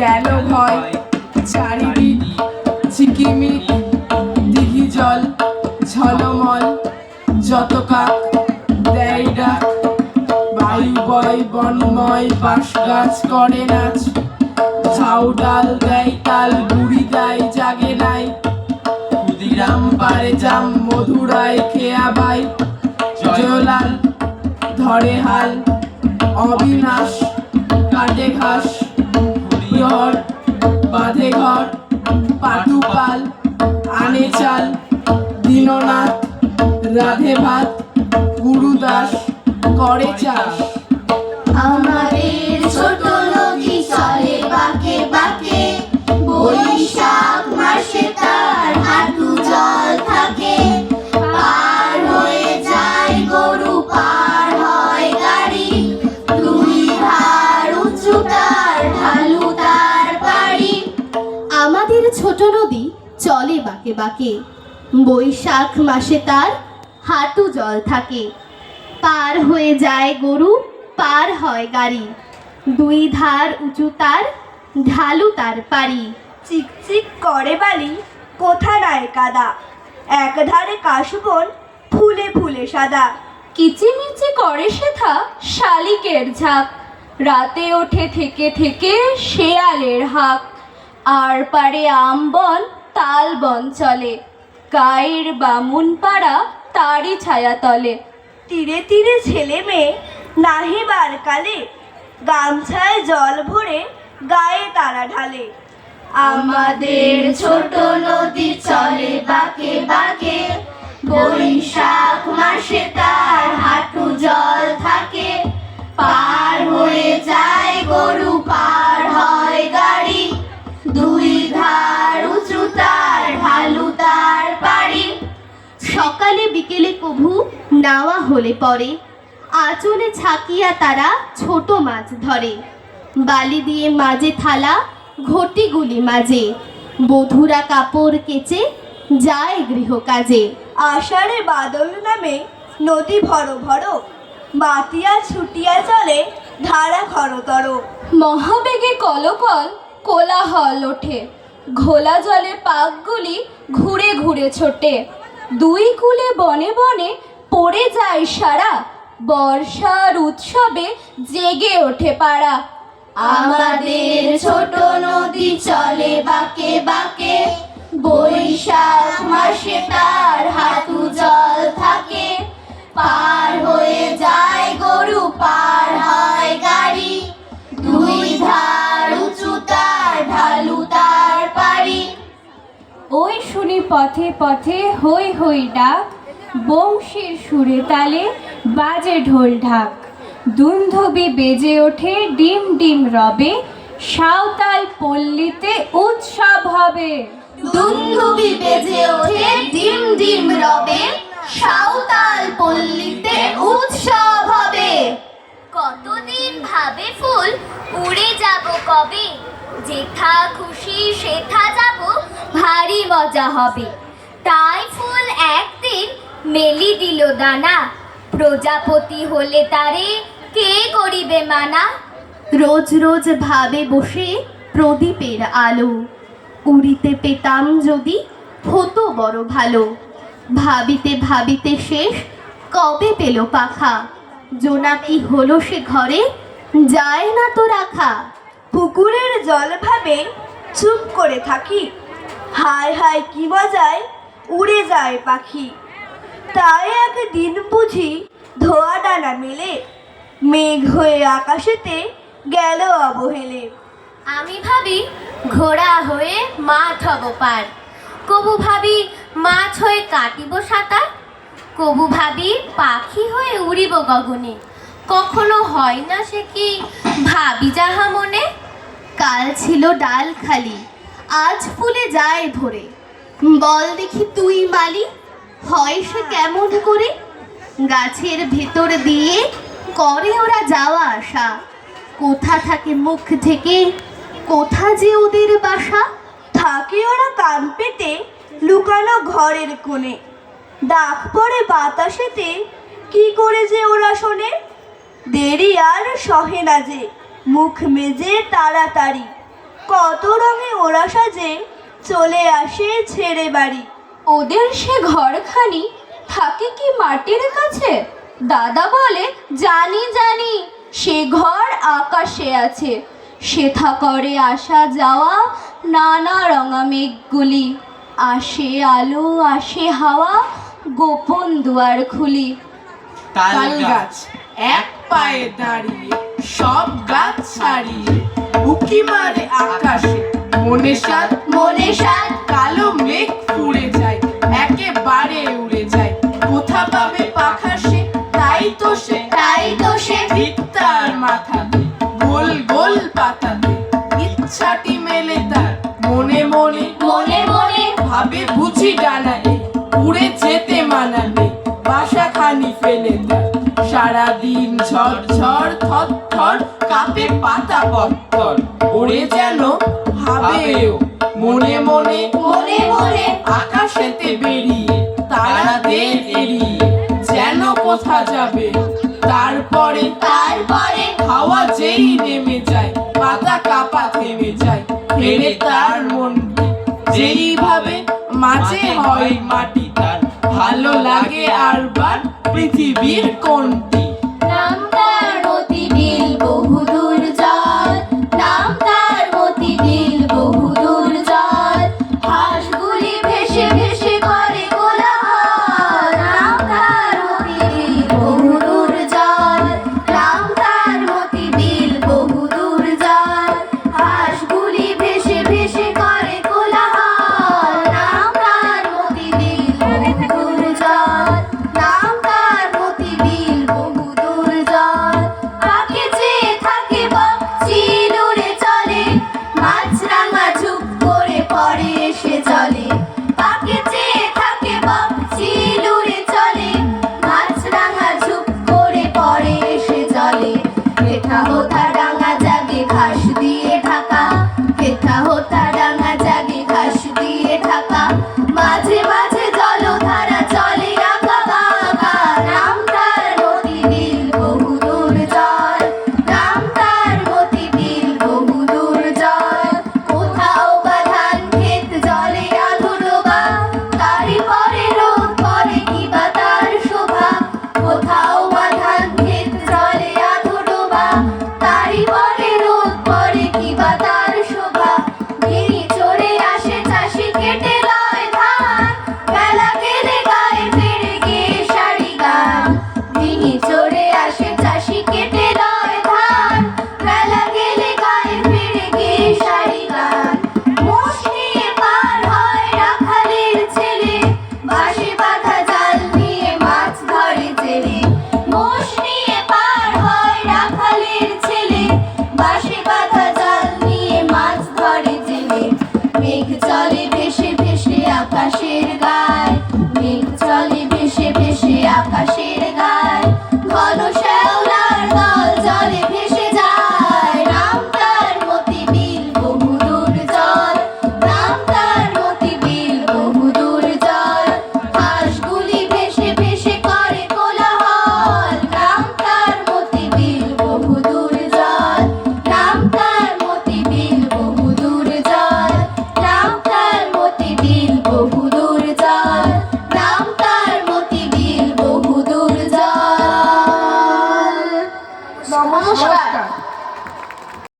গেল ভয়। চারিদিক ঝিকিমিক, দিঘি জল, ঝলমল। যত কাক দেয় ডাক, বায়ু বয়, বনময় বাঁশ গাছ করে নাচ। ঝাউ ডাল দেয় তাল বুড়ি দেয় জাগে নাই। ক্ষুদিরাম পারে জাম, মধুরায় খেয়া বাই। জয়লাল ধরে হাল, অবিনাশ কাটে ঘাস। ঘর বাঁধে ঘর পাটু পাল আনে চাল দীননাথ রাধে ভাত গুরুদাস করে চাষ আমাদের চলে বাঁকে বাঁকে। বৈশাখ মাসে তার হাঁটু জল থাকে। পার হয়ে যায় গরু পার হয় গাড়ি। দুই ধার উঁচু তার ঢালু তার পারি চিকচিক করে বালি কোথা রায় কাদা। একধারে কাশবন ফুলে ফুলে সাদা। কিচিমিচি করে সেথা শালিকের ঝাঁক। রাতে ওঠে থেকে থেকে শেয়ালের হাক। আর পারে আমবন তালবন চলে। গায়ের বামুন পাড়া তারই ছায়া তলে। তীরে তীরে ছেলে মেয়ে নাহিবার কালে গামছায় জল ভরে গায়ে তারা ঢালে। আমাদের ছোট নদী চলে বাঁকে বাঁকে, বৈশাখ মাসে তার হাঁটু জল থাকে। পার হয়ে যায় গরু পার সকালে বিকেলে কভু নাওয়া হলে পরে আঁচলে ছাকিয়া তারা ছোট মাছ ধরে। বালি দিয়ে মাঝে থালা ঘটিগুলি মাঝে। বধুরা কাপড় কেচে যায় গৃহকাজে। আষাঢ়ে বাদল নামে নদী ভর ভর বাতিয়া ছুটিয়া চলে ধারা খরতর মহাবেগে কলকল কোলাহল ওঠে। ঘোলা জলে পাকগুলি ঘুরে ঘুরে ছোটে। দুই কুলে বনে বনে পড়ে যায় সারা। বর্ষার উৎসবে জেগে ওঠে পাড়া। আমাদের ছোট নদী চলে বাঁকে বাঁকে। বৈশাখ মাসে তার হাতু জল। পথে পথে হই হই ডাক, বংশীর সুরে তালে বাজে ঢোল ঢাক। দুন্ধবি বেজে ওঠে ডিম ডিম রবে, সাঁওতাল পল্লীতে উৎসব হবে। দুন্দুবি বেজে ওঠে ডিম ডিম রবে, সাঁওতাল পল্লীতে উৎসব হবে। কতদিন ভাবে ফুল উড়ে যাব কবে? যেথা খুশি, সেথা যাব, ভারী মজা হবে। তাই ফুল একদিন মেলি দিল দানা। প্রজাপতি হলে তারে কে করিবে মানা? রোজ রোজ ভাবে বসে প্রদীপের আলো। উড়িতে পেতাম যদি হতো বড় ভালো। ভাবিতে ভাবিতে শেষ কবে পেল পাখা? জোনাকি হলো সে ঘরে, যায় না তো রাখা। পুকুরের জল ভাবে চুপ করে থাকি। হায় হায় কি মজায় উড়ে যায় পাখি। তাই একদিন বুঝি ধোয়া ডানা মেলে। মেঘ হয়ে আকাশেতে গেল অবহেলে। আমি ভাবি ঘোড়া হয়ে মাছ হব পার। কবু ভাবি মাছ হয়ে কাটিব সাঁতার। কবু ভাবি পাখি হয়ে উড়িব গগনে। কখনো হয় না সে কি? ভাবি যাহা মনে, কাল ছিল ডাল খালি, আজ ফুলে যায় ভরে। বল দেখি তুই মালি, হয় সে কেমন করে? গাছের ভেতর দিয়ে করে ওরা যাওয়া আসা কোথা থাকে মুখ থেকে কোথা যে ওদের বাসা? থাকে ওরা কান পেতে, লুকানো ঘরের কোণে। ডাক পড়ে বাতাসেতে, কি করে যে ওরা শোনে? দেরি আর সহে না যে মুখ মেজে তাড়াতাড়ি। কত রঙে ওরা সাজে চলে আসে ছেড়ে বাড়ি। ওদের সে ঘরখানি থাকে কি মাটির কাছে? দাদা বলে জানি জানি সে ঘর আকাশে আছে। সেথা করে আসা যাওয়া নানা রঙা মেঘগুলি। আসে আলো আসে হাওয়া গোপন দুয়ার খুলি। তাল গাছ এক পায়ে দাঁড়িয়ে, সব গাছ ছাড়িয়ে, উকি মারে আকাশে। মনে সাত মনে সাত কালো মেঘ উড়ে যায়, একেবারে উড়ে যায়। কোথা পাবে পাখা সে? তাই তো সে, তাই তো সে ঠিক তার মাথাতে, গোল গোল পাতাতে। ইচ্ছাটি মেলে তার, মনে মনে মনে মনে ভাবে বুঝি ডানালে উড়ে যেতে মানালে বাসা খানি ফেলে তার। সারাদিন ঝড় ঝড়, থর থর, কাপে পাতা পত্তর ওড়ে যেন ভাবেও মনে মনে মনে মনে আকাশেতে বেরিয়ে, তারাদের এড়িয়ে যেন কোথা যাবে। তারপরে তারপরে হাওয়া যেই নেমে যায়, পাতা কাপা থেমে যায় ফেরে তার মনটি যেইভাবে মাঝে হয় মাটি তার, ভালো লাগে আর বার vivir contigo. হেথা হোথা